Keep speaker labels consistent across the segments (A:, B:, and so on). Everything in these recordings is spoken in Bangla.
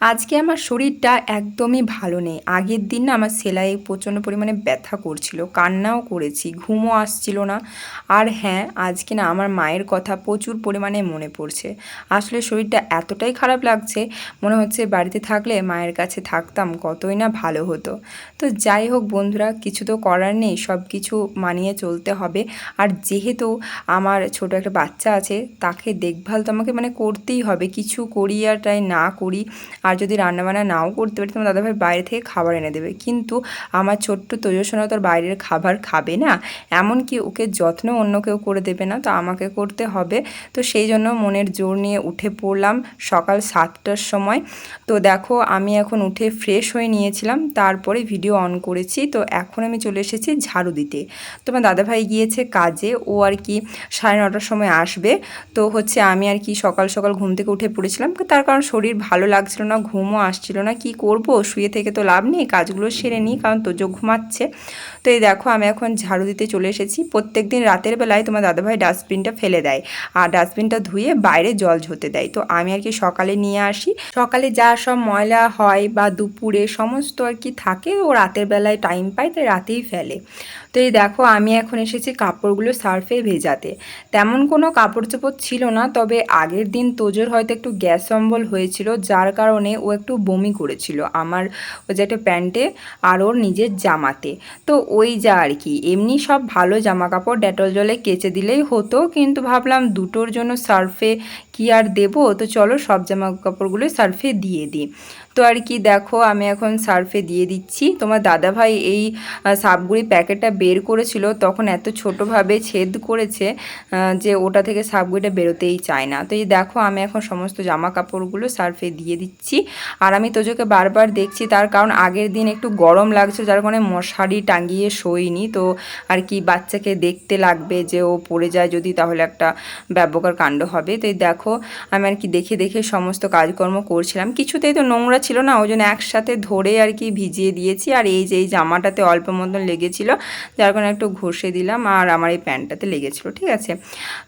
A: আজকে আমার শরীরটা একদমই ভালো নেই। আগের দিন না আমার সেলাই প্রচণ্ড পরিমাণে ব্যথা করছিল, কান্নাও করেছি, ঘুমও আসছিল না। আর হ্যাঁ আজকে না আমার মায়ের কথা প্রচুর পরিমাণে মনে পড়ছে। আসলে শরীরটা এতটাই খারাপ লাগছে, মনে হচ্ছে বাড়িতে থাকলে মায়ের কাছে থাকতাম, কতই না ভালো হতো। তো যাই হোক বন্ধুরা, কিছু তো করার নেই সব কিছু মানিয়ে চলতে হবে। আর যেহেতু আমার ছোট একটা বাচ্চা আছে, তাকে দেখভাল তো আমাকে মানে করতেই হবে, কিছু করি আর তাই না করি আর যদি রান্নাবান্না নাও করতে পারি, তোমার দাদাভাই বাইরে থেকে খাবার এনে দেবে। কিন্তু আমার ছোট্ট তোজসোনা তো আর বাইরের খাবার খাবে না। এমনকি ওকে যত্ন অন্য কেউ করে দেবে না, তো আমাকে করতে হবে। তো সেই জন্য মনের জোর নিয়ে উঠে পড়লাম সকাল সাতটার সময়। তো দেখো, আমি এখন উঠে ফ্রেশ হয়ে নিয়েছিলাম, তারপরে ভিডিও অন করেছি। তো এখন আমি চলে এসেছি ঝাড়ু দিতে। তোমার দাদাভাই গিয়েছে কাজে, ও আর কি সাড়ে নটার সময় আসবে। তো হচ্ছে আমি আর কি সকাল সকাল ঘুম থেকে উঠে পড়েছিলাম, তার কারণ শরীর ভালো লাগছিল না ঘুমও আসছিল না, কি করব? শুয়ে থেকে তো লাভ নেই, কাজগুলো সেরে নিই, কারণ তোজো ঘুমাচ্ছে। তো এই দেখো, আমি এখন ঝাড়ু দিতে চলে এসেছি। প্রত্যেক দিন রাতের বেলায় তোমার দাদাভাই ডাস্টবিনটা ফেলে দেয় আর ডাস্টবিনটা ধুয়ে বাইরে জল ঝরতে দেয়। তো আমি আর কি সকালে নিয়ে আসি। সকালে যা সব ময়লা হয় বা দুপুরে সমস্ত আর কি থাকে, ও রাতের বেলায় টাইম পায়, তাই রাতেই ফেলে। তো এই দেখো, আমি এখন এসেছি কাপড়গুলো সার্ফে ভেজাতে। তেমন কোনো কাপড় চোপড় ছিল না, তবে আগের দিন তোজোর হয়তো একটু গ্যাস অম্বল হয়েছিল, যার কারণে ও একটু বমি করেছিল আমার ওই যে একটা প্যান্টে আর ওর নিজের জামাতে। তো ওই যা আর কি, এমনি সব ভালো জামা কাপড় ডেটল জলে কেচে দিলেই হতো, কিন্তু ভাবলাম দুটোর জন্য সার্ফে কি আর দেবো? তো চলো সব জামা কাপড়গুলো সার্ফে দিয়ে দিই। তো আর কি, দেখো আমি এখন সার্ফে দিয়ে দিচ্ছি। তোমার দাদাভাই এই সাপগুড়ি প্যাকেটটা বের করেছিল, তখন এত ছোটোভাবে ছেদ করেছে যে ওটা থেকে সাপগুড়িটা বেরোতেই চায় না। তো এই দেখো আমি এখন সমস্ত জামা কাপড়গুলো সার্ফে দিয়ে দিচ্ছি। আর আমি তোজোকে বারবার দেখছি, তার কারণ আগের দিন একটু গরম লাগছে যার কারণে মশারি টাঙিয়ে শোয়নি। তো আর কি বাচ্চাকে দেখতে লাগবে যে ও পড়ে যায় যদি, তাহলে একটা ব্যবকার কাণ্ড হবে। তো এই দেখো আমি আর কি দেখে দেখে সমস্ত কাজকর্ম করছিলাম। কিছুতেই তো নোংরা ছিল না, ওই জন্য একসাথে ধরে আর কি ভিজিয়ে দিয়েছি। আর এই যে, এই জামাটাতে অল্প মতন লেগেছিলো, যার কারণে একটু ঘষে দিলাম আর আমার এই প্যান্টটাতে লেগেছিলো, ঠিক আছে?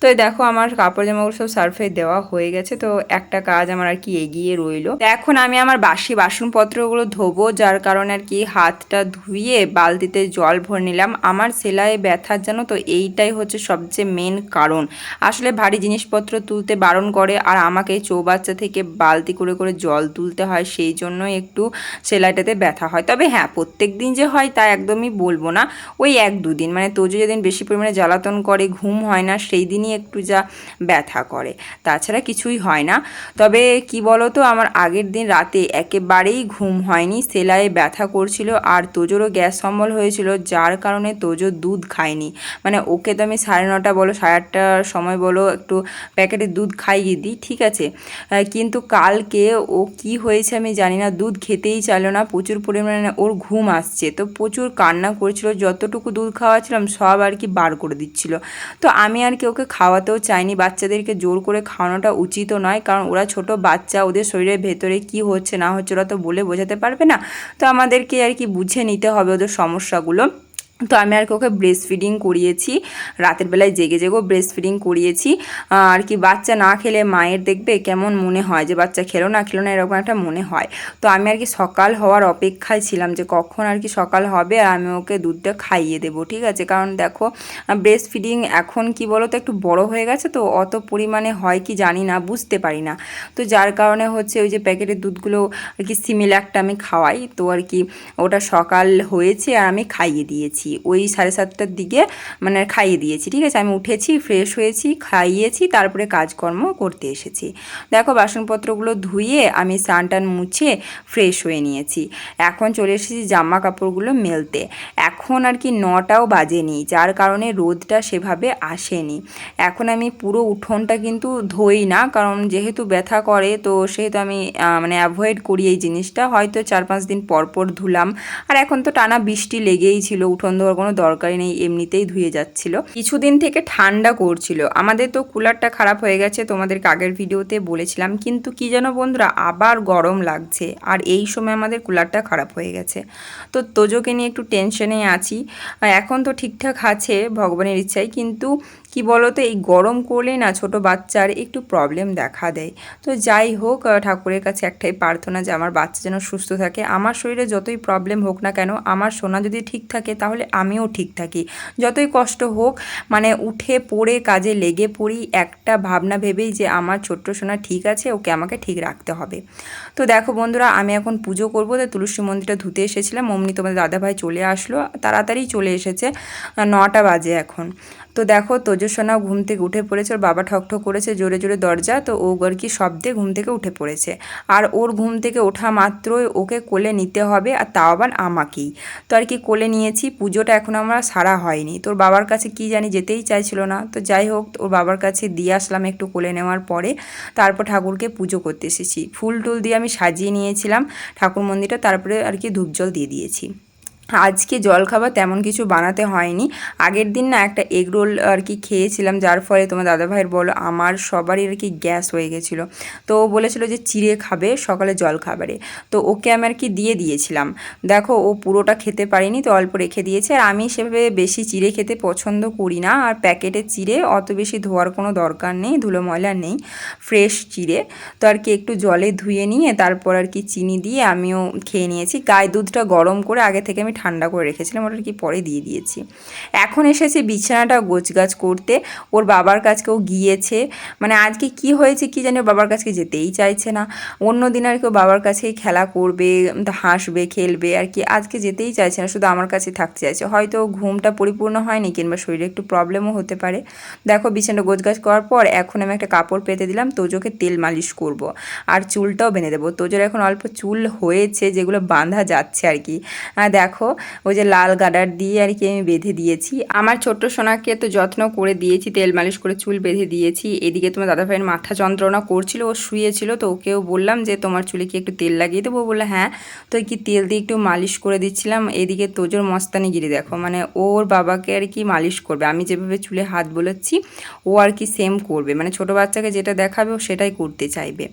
A: তো দেখো, আমার কাপড় জামাগুলো সব সার্ফে দেওয়া হয়ে গেছে, তো একটা কাজ আমার আর কি এগিয়ে রইল। এখন আমি আমার বাসি বাসনপত্রগুলো ধোবো, যার কারণে আর কি হাতটা ধুয়ে বালতিতে জল ভরে নিলাম। আমার সেলাই ব্যথার জানো তো এইটাই হচ্ছে সবচেয়ে মেন কারণ। আসলে ভারী জিনিসপত্র তুলতে বারণ করে, আর আমাকে চৌবাচ্চা থেকে বালতি করে করে জল তুলতে হয়, সেই জন্যই একটু সেলাইটাতে ব্যথা হয়। তবে হ্যাঁ প্রত্যেক দিন যে হয় তা একদমই বলব না। ওই এক দুদিন মানে তোজো যেদিন বেশি পরিমাণে জ্বালাতন করে, ঘুম হয় না, সেই দিনই একটু যা ব্যথা করে। তাছাড়া কিছুই হয় না। তবে কি বলো তো আমার আগের দিন রাতে একেবারেই ঘুম হয়নি, সেলাইয়ে ব্যথা করছিল আর তোজোরও গ্যাস সম্বল হয়েছিল, যার কারণে তোজো দুধ খায়নি। মানে ওকে তো আমি সাড়ে নটা বলো, সাড়ে আটটার সময় বলো একটু প্যাকেটের দুধ খাইয়ে দিই, ঠিক আছে? কিন্তু কালকে ও কি হয়েছে আমি জানি না, দুধ খেতেই চাইলো না, প্রচুর পরিমাণে ওর ঘুম আসছে। তো প্রচুর কান্না করেছিল, যতটুকু দুধ খাওয়াচ্ছিলাম সব আর কি বার করে দিচ্ছিল। তো আমি আর কি ওকে খাওয়াতেও চাইনি, বাচ্চাদেরকে জোর করে খাওয়ানোটা উচিতও নয়, কারণ ওরা ছোট বাচ্চা, ওদের শরীরের ভেতরে কি হচ্ছে না হচ্ছে ওরা তো বলে বোঝাতে পারবে না। তো আমাদেরকে আর কি বুঝে নিতে হবে ওদের সমস্যাগুলো। তো আমি আর কি ওকে ব্রেস্ট ফিডিং করিয়েছি। রাতের বেলায় জেগে জেগেও ব্রেস্ট ফিডিং করিয়েছি। আর কি বাচ্চা না খেলে মায়ের দেখবে কেমন মনে হয়? যে বাচ্চা খেলো না খেলো না এরকম একটা মনে হয়। তো আমি আর কি সকাল হওয়ার অপেক্ষায় ছিলাম যে কখন আর কি সকাল হবে আর আমি ওকে দুধটা খাইয়ে দেবো, ঠিক আছে? কারণ দেখো ব্রেস্ট ফিডিং এখন কি বলো তো একটু বড় হয়ে গেছে তো অত পরিমাণে হয় কি জানি না, বুঝতে পারি না। তো যার কারণে হচ্ছে ওই যে প্যাকেটের দুধগুলো আর কি সিমিলাকটা আমি খাওয়াই। তো আর কি ওটা সকাল হয়েছে আর আমি খাইয়ে দিয়েছি। দিয়েছি। ওই সাড়ে সাতটার দিকে মানে খাইয়ে দিয়েছি, ঠিক আছে? আমি উঠেছি ফ্রেশ হয়েছি, খাইয়েছি, তারপরে কাজকর্ম করতে এসেছি। দেখো, বাসনপত্রগুলো ধুয়ে আমি স্নান টান মুছে ফ্রেশ হয়ে নিয়েছি। এখন চলে এসেছি জামা কাপড়গুলো মেলতে। এখন আর কি নটাও বাজেনি যার কারণে রোদটা সেভাবে আসেনি। এখন আমি পুরো উঠোনটা কিন্তু ধোই না, কারণ যেহেতু ব্যথা করে, তো সেহেতু আমি মানে অ্যাভয়েড করি এই জিনিসটা। হয়তো চার পাঁচ দিন পর পর ধুলাম। আর এখন তো টানা বৃষ্টি লেগেই ছিল উঠোন ধোয়ার কোনো দরকারই নেই, এমনিতেই ধুয়ে যাচ্ছিল। কিছুদিন থেকে ঠান্ডা করছিল। আমাদের তো কুলারটা খারাপ হয়ে গেছে তোমাদের আগের ভিডিওতে বলেছিলাম, কিন্তু কি যেন বন্ধুরা, আবার গরম লাগছে। আর এই সময় আমাদের কুলারটা খারাপ হয়ে গেছে। তো তোজোকে নিয়ে একটু টেনশনে আছি। এখন তো ঠিকঠাক আছে, ভগবানের ইচ্ছায়, কিন্তু কি বলো তো এই গরম করলেই না ছোট বাচ্চার একটু প্রবলেম দেখা দেয়। তো যাই হোক ঠাকুরের কাছে একটাই প্রার্থনা যে আমার বাচ্চা যেন সুস্থ থাকে। আমার শরীরে যতই প্রবলেম হোক না কেন, আমার সোনা যদি ঠিক থাকে তাহলে আমিও ঠিক থাকি। যতই কষ্ট হোক মানে উঠে পড়ে, কাজে লেগে পড়ি, একটা ভাবনা ভেবেই যে আমার ছোট্ট সোনা ঠিক আছে, ওকে আমাকে ঠিক রাখতে হবে। তো দেখো বন্ধুরা, আমি এখন পুজো করব। তো তুলসী মন্দিরটা ধুতে এসেছিলাম, অমনি তোমাদের দাদাভাই চলে আসলো। তাড়াতাড়ি চলে এসেছে নটা বাজে এখন। তো দেখো তোজসোনাও ঘুম থেকে উঠে পড়েছে, ওর বাবা ঠকঠক করেছে, জোরে জোরে দরজা, তো ও আর কি শব্দে ঘুম থেকে উঠে পড়েছে। আর ওর ঘুম থেকে ওঠা মাত্রই ওকে কোলে নিতে হবে, আর তাও আবার আমাকেই। তো আর কি কোলে নিয়েছি, পুজোটা এখন আমরা সারা হয়নি। তোর বাবার কাছে কি জানি যেতেই চাইছিল না। তো যাই হোক, ওর বাবার কাছে দিয়ে আসলাম একটু কোলে নেওয়ার পরে। তারপর ঠাকুরকে পুজো করতে এসেছি। ফুল টুল দিয়ে আমি সাজিয়ে নিয়েছিলাম, ঠাকুর মন্দিরটা, তারপরে আর কি ধূপ জল দিয়ে দিয়েছি। আজকে জলখাবার তেমন কিছু বানাতে হয়নি। আগের দিন না একটা এগ রোল আর কি খেয়েছিলাম, যার ফলে তোমার দাদাভাইয়ের বলো আমার সবারই আর কি গ্যাস হয়ে গেছিল। তো ও বলেছিল যে চিড়ে খাবে, সকালে জল খাবারে। তো ওকে আমি আর কি দিয়ে দিয়েছিলাম। দেখো ও পুরোটা খেতে পারিনি, তো অল্প রেখে দিয়েছে। আর আমি সেভাবে বেশি চিড়ে খেতে পছন্দ করি না। আর প্যাকেটে চিড়ে অত বেশি ধোয়ার কোনো দরকার নেই, ধুলো ময়লা নেই। ফ্রেশ চিড়ে। তো আর কি একটু জলে ধুয়ে নিয়ে তারপর আর কি চিনি দিয়ে আমিও খেয়ে নিয়েছি। গায়ে দুধটা গরম করে আগে থেকে আমি ঠান্ডা করে রেখেছিলাম, ওটা কি পরে দিয়ে দিয়েছি। এখন এসেছে বিছানাটা গোছগাছ করতে, ওর বাবার কাছকেও গিয়েছে। মানে আজকে কি হয়েছে কি জানি বাবার কাছকে যেতেই চাইছে না। অন্য দিন আর কেউ বাবার কাছেই খেলা করবে, হাসবে, খেলবে, আর কি আজকে যেতেই চাইছে না, শুধু আমার কাছে থাকতে চাইছে। হয়তো ঘুমটা পরিপূর্ণ হয়নি কিংবা শরীরে একটু প্রবলেমও হতে পারে। দেখো বিছানাটা গোছগাছ করার পর এখন আমি একটা কাপড় পেতে দিলাম, তোজোকে তেল মালিশ করব। আর চুলটাও বেঁধে দেবো। তোজোর এখন অল্প চুল হয়েছে, যেগুলো বাঁধা যাচ্ছে আর কি। আর দেখো, ওই যে লাল গাডার দিয়ে আর কি আমি বেঁধে দিয়েছি। আমার ছোট্ট সোনাকে তো যত্ন করে দিয়েছি, তেল মালিশ করে চুল বেঁধে দিয়েছি। এদিকে তোমার দাদা ভাইয়ের মাথা যন্ত্রণা করছিল, ও শুয়েছিল তো ওকেও বললাম যে, তোমার চুলে কি একটু তেল লাগিয়ে দেবো? বলল হ্যাঁ। তো কি তেল দিয়ে একটু মালিশ করে দিচ্ছিলাম। এদিকে তোজোর মস্তানি গিরি দেখো মানে ওর বাবাকে আর কি মালিশ করবে। আমি যেভাবে চুলে হাত বলেছি ও আর কি সেম করবে। মানে ছোট বাচ্চাকে যেটা দেখাবে, ও সেটাই করতে চাইবে।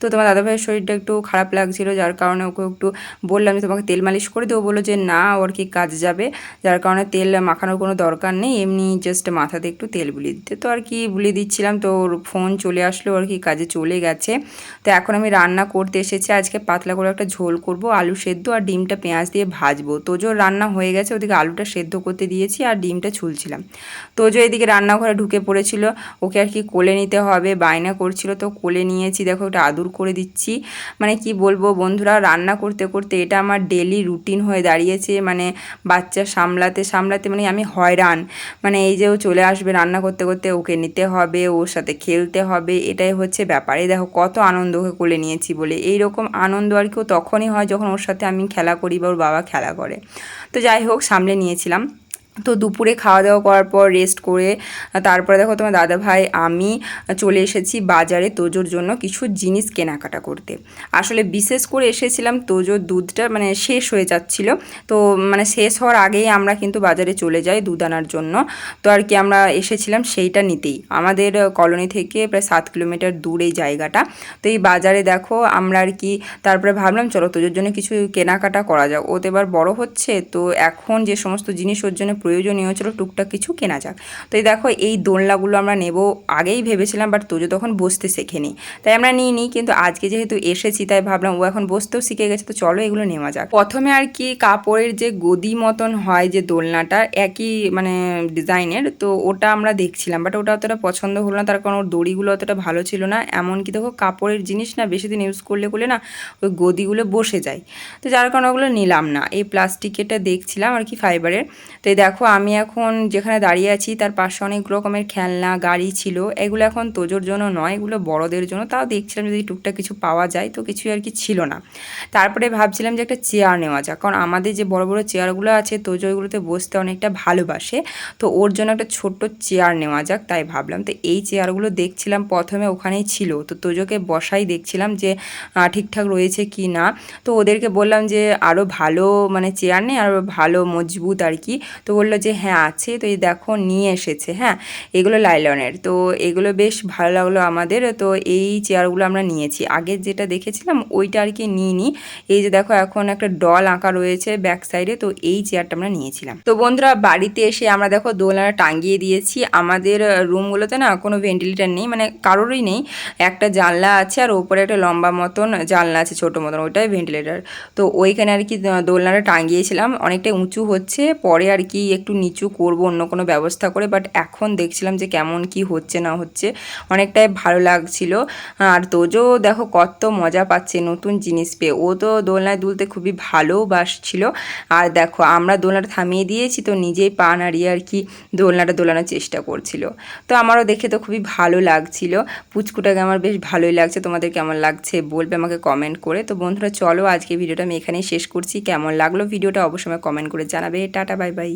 A: তো তোমার দাদাভাইয়ের শরীরটা একটু খারাপ লাগছিল, যার কারণে ওকে একটু বললাম যে, তোমাকে তেল মালিশ করে দেবো বলল যে, না ও ওর কি কাজ যাবে? যার কারণে তেল মাখানোর কোনো দরকার নেই, এমনি জাস্ট মাথাতে একটু তেল বুলিয়ে দিতে। তো আর কি বুলিয়ে দিচ্ছিলাম, তো ওর ফোন চলে আসলো আর কি কাজে চলে গেছে। তো এখন আমি রান্না করতে এসেছি, আজকে পাতলা করে একটা ঝোল করব, আলু সেদ্ধ আর ডিমটা পেঁয়াজ দিয়ে ভাজবো। তোজো রান্না হয়ে গেছে, ওদিকে আলুটা সেদ্ধ করতে দিয়েছি আর ডিমটা ছুলছিলাম। তোজো এদিকে রান্নাঘরে ঢুকে পড়েছিল, ওকে আর কি কোলে নিতে হবে, বায়না করছিল, তো কোলে নিয়েছি, দেখো ওটা আদর করে দিচ্ছি। মানে কি বলব বন্ধুরা, রান্না করতে করতে এটা আমার ডেলি রুটিন হয়ে দাঁড়িয়েছে। মানে বাচ্চা সামলাতে সামলাতে মানে আমি হয়রান। মানে এই যে ও চলে আসবে রান্না করতে করতে, ওকে নিতে হবে, ওর সাথে খেলতে হবে, এটাই হচ্ছে ব্যাপার। এই দেখো কত আনন্দ ওকে কোলে নিয়েছি বলে। এই রকম আনন্দ আর কেউ তখনই হয় যখন ওর সাথে আমি খেলা করি বা ওর বাবা খেলা করে। তো যাই হোক, সামলে নিয়েছিলাম। তো দুপুরে খাওয়া দাওয়া করার পর রেস্ট করে, তারপরে দেখো তোমার দাদা ভাই আমি চলে এসেছি বাজারে তোজোর জন্য কিছু জিনিস কেনাকাটা করতে। আসলে বিশেষ করে এসেছিলাম তোজোর দুধটা মানে শেষ হয়ে যাচ্ছিল। তো মানে শেষ হওয়ার আগেই আমরা কিন্তু বাজারে চলে যাই দুধ আনার জন্য। তো আর কি আমরা এসেছিলাম সেইটা নিতেই। আমাদের কলোনি থেকে প্রায় সাত কিলোমিটার দূর এই জায়গাটা। তো এই বাজারে দেখো আমরা আর কি, তারপরে ভাবলাম চলো তোজোর জন্য কিছু কেনাকাটা করা যাক। ও তো এবার বড় হচ্ছে, তো এখন যে সমস্ত জিনিস ওর জন্য প্রয়োজনীয় ছিল, টুকটাক কিছু কেনা যাক। তো এই দেখো, এই দোলনাগুলো আমরা নেব আগেই ভেবেছিলাম, বাট তোজো তখন বসতে শেখেনি। তাই আমরা নিই নি কিন্তু আজকে যেহেতু এসেছি, তাই ভাবলাম, ও এখন বসতেও শিখে গেছে, তো চলো এগুলো নেওয়া যাক। প্রথমে আর কি কাপড়ের যে গদি মতন হয় যে দোলনাটা, একই মানে ডিজাইনের, তো ওটা আমরা দেখছিলাম, বাট ওটা অতটা পছন্দ হলো না, তার কারণ ওর দড়িগুলো অতটা ভালো ছিল না। এমনকি দেখো, কাপড়ের জিনিস না, বেশি দিন ইউজ করলে করলে না, ওই গদিগুলো বসে যায়। তো যার কারণে ওগুলো নিলাম না। এই প্লাস্টিকেরটা দেখছিলাম আর কি ফাইবারের তো এই আমি এখন যেখানে দাঁড়িয়ে আছি, তার পাশে অনেক রকমের খেলনা, গাড়ি ছিল। এগুলো এখন তোজোর জন্য নয়, এগুলো বড়দের জন্য। তাও দেখছিলাম যদি টুকটাক কিছু পাওয়া যায়, তো কিছু আর কি ছিল না। তারপরে ভাবছিলাম যে একটা চেয়ার নেওয়া যাক, কারণ আমাদের যে বড় বড় চেয়ারগুলো আছে, তোজো ওইগুলোতে বসতে অনেকটা ভালোবাসে। তো ওর জন্য একটা ছোট্ট চেয়ার নেওয়া যাক, তাই ভাবলাম। তো এই চেয়ারগুলো দেখছিলাম প্রথমে ওখানেই ছিল। তো তোজোকে বসাই দেখছিলাম যে ঠিকঠাক রয়েছে কি না। তো ওদেরকে বললাম যে আরও ভালো মানে চেয়ার নেই আরও ভালো মজবুত আর কি। তো বলল যে হ্যাঁ আছে, তো এই দেখো, নিয়ে এসেছে। হ্যাঁ এগুলো লাইলনের। তো এগুলো বেশ ভালো লাগল আমাদের। তো এই চেয়ারগুলো আমরা নিয়েছি। আগে যেটা দেখেছিলাম, ওইটা আর কি নিইনি। এই যে দেখো, এখন একটা ডল আঁকা রয়েছে ব্যাক সাইডে, তো এই চেয়ারটা আমরা নিয়েছিলাম। তো বন্ধুরা, বাড়িতে এসে আমরা দেখো দোলনা টাঙ্গিয়ে দিয়েছি। আমাদের রুমগুলোতে না কোনো ভেন্টিলেটার নেই মানে কারোরই নেই। একটা জানলা আছে আর ওপরে একটা লম্বা মতন জানলা আছে, ছোটো মতন, ওইটাই ভেন্টিলেটার। তো ওইখানে আর কি দোলনাটা টাঙ্গিয়েছিলাম অনেকটা উঁচু হচ্ছে। পরে আর কি একটু নিচু করব, অন্য কোনো ব্যবস্থা করে বাট এখন দেখছিলাম যে কেমন কি হচ্ছে না হচ্ছে, অনেকটাই ভালো লাগছিল। আর তোজো দেখো কত মজা পাচ্ছে নতুন জিনিস পেয়ে। ও তো দোলনায় দুলতে খুবই ভালোবাসছিল আর দেখো আমরা দোলনাটা থামিয়ে দিয়েছি, তো নিজেই পা নাড়িয়ে আর কি দোলনাটা দোলানোর চেষ্টা করছিল। তো আমারও দেখে তো খুবই ভালো লাগছিল। পুচকুটাকে আমার বেশ ভালোই লাগছে। তোমাদের কেমন লাগছে বলবে আমাকে কমেন্ট করে। তো বন্ধুরা চলো আজকে ভিডিওটা আমি এখানেই শেষ করছি। কেমন লাগল ভিডিওটা অবশ্যই কমেন্ট করে জানাবে। Tata bye bye